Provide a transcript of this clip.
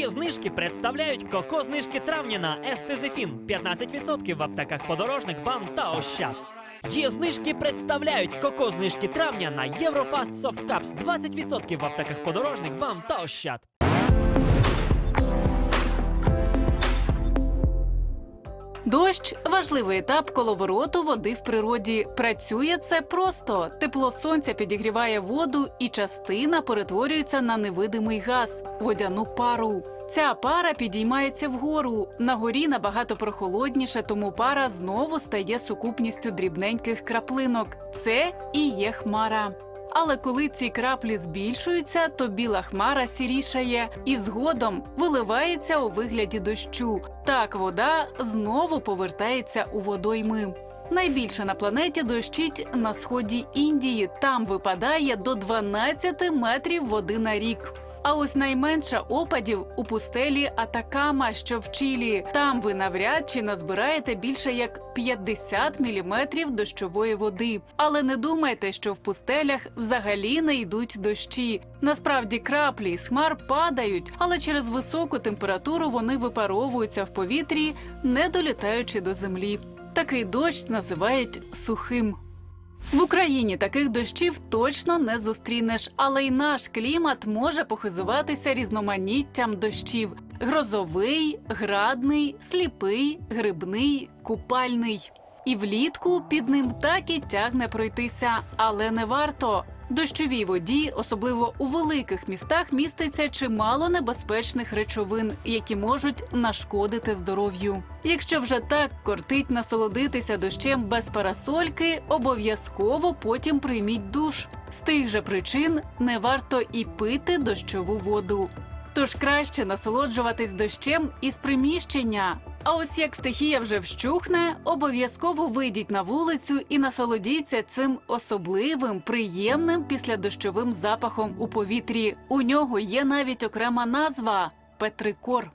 Є знижки представляють коко знижки травня на Естезефін 15% в аптеках подорожник, бам та ощад. Є знижки представляють коко знижки травня на Єврофаст Софткапс Cups 20% в аптеках подорожник, бам та ощад. Дощ важливий етап коловороту води в природі. Працює це просто. Тепло сонця підігріває воду, і частина перетворюється на невидимий газ водяну пару. Ця пара підіймається вгору. На горі набагато прохолодніше, тому пара знову стає сукупністю дрібненьких краплинок. Це і є хмара. Але коли ці краплі збільшуються, то біла хмара сірішає і згодом виливається у вигляді дощу. Так вода знову повертається у водойми. Найбільше на планеті дощить на сході Індії. Там випадає до 12 метрів води на рік. А ось найменше опадів у пустелі Атакама, що в Чилі. Там ви навряд чи назбираєте більше як 50 міліметрів дощової води. Але не думайте, що в пустелях взагалі не йдуть дощі. Насправді краплі з хмар падають, але через високу температуру вони випаровуються в повітрі, не долітаючи до землі. Такий дощ називають сухим. В Україні таких дощів точно не зустрінеш, але й наш клімат може похизуватися різноманіттям дощів: грозовий, градний, сліпий, грибний, купальний. І влітку під ним так і тягне пройтися, але не варто. Дощовій воді, особливо у великих містах, міститься чимало небезпечних речовин, які можуть нашкодити здоров'ю. Якщо вже так кортить насолодитися дощем без парасольки, обов'язково потім прийміть душ. З тих же причин не варто і пити дощову воду. Тож краще насолоджуватись дощем із приміщення. А ось як стихія вже вщухне, обов'язково вийдіть на вулицю і насолодіться цим особливим, приємним післядощовим запахом у повітрі. У нього є навіть окрема назва петрикор.